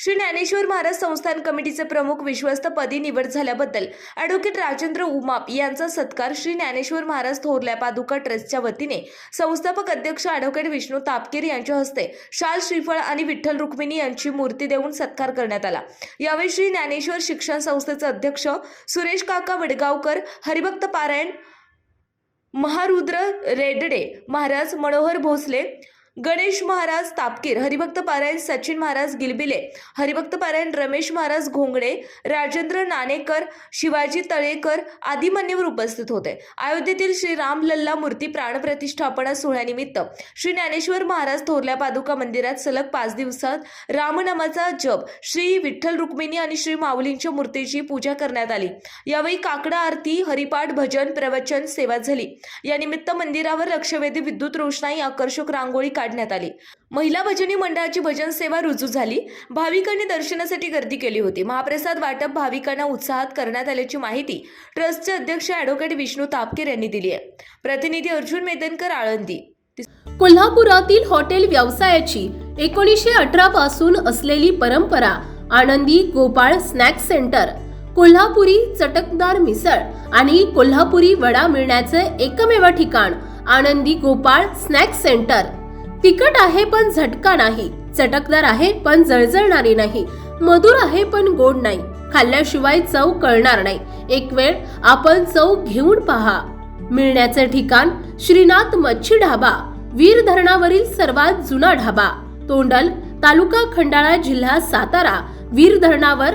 श्री ज्ञानेश्वर महाराज संस्थान कमिटीचे प्रमुख विश्वस्त पदी निवड झाल्याबद्दल ॲडव्होकेट राजेंद्र उमाप यांचा सत्कार श्री ज्ञानेश्वर महाराज थोरल्या पादुका ट्रस्टच्या वतीने संस्थापक अध्यक्ष ॲडव्होकेट विष्णू तापकीर यांच्या हस्ते शाल श्रीफळ आणि विठ्ठल रुक्मिणी यांची मूर्ती देऊन सत्कार करण्यात आला. यावेळी श्री ज्ञानेश्वर शिक्षण संस्थेचे अध्यक्ष सुरेश काका वडगावकर हरिभक्त पारायण महारुद्र रेडडे महाराज मनोहर भोसले गणेश महाराज तापकीर हरिभक्त पारायण सचिन महाराज गिलबिले हरिभक्त पारायण रमेश महाराज घोंगडे राजेंद्र नाणेकर शिवाजी तळेकर आदी मान्यवर उपस्थित होते. अयोध्येतील श्री राम लल्ला मूर्ती प्राणप्रतिष्ठापना सोहळ्यानिमित्त श्री ज्ञानेश्वर महाराज थोरल्या पादुका मंदिरात सलग पाच दिवसात रामनामाचा जप श्री विठ्ठल रुक्मिणी आणि श्री माऊलींच्या मूर्तीची पूजा करण्यात आली. यावेळी काकडा आरती हरिपाठ भजन प्रवचन सेवा झाली. या निमित्त मंदिरावर लक्षवेधी विद्युत रोषणाई आकर्षक रांगोळी काढण्यात आली. महिला भजनी मंडळाची भजन सेवा रुजू झाली. भाविकांनी दर्शनासाठी गर्दी केली होती. महाप्रसाद वाटप भाविकांना उत्साहात करण्यात आल्याची माहिती ट्रस्टचे अध्यक्ष ॲडव्होकेट विष्णू तापकेर यांनी दिली आहे. प्रतिनिधी अर्जुन मेदनकर आळंदी. कोल्हापुरातील हॉटेल व्यवसायाची एकोणीसशे अठरा पासून असलेली परंपरा आनंदी गोपाळ स्नॅक सेंटर कोल्हापुरी चटकदार मिसळ आणि कोल्हापुरी वडा मिळण्याचे एकमेव ठिकाण आनंदी गोपाळ स्नॅक सेंटर. तिखट आहे पण झटका नाही चटकदार आहे पण जळजळणारी नाही मधुर आहे पण गोड नाही खाल्ल्याशिवाय चव कळणार नाही. एक वेळ आपण चव घेऊन पहा. मिळण्याचे ठिकाण श्रीनाथ मच्छी ढाबा वीर धरणावरील सर्वात जुना ढाबा तोंडल तालुका खंडाळा जिल्हा सातारा वीर धरणावर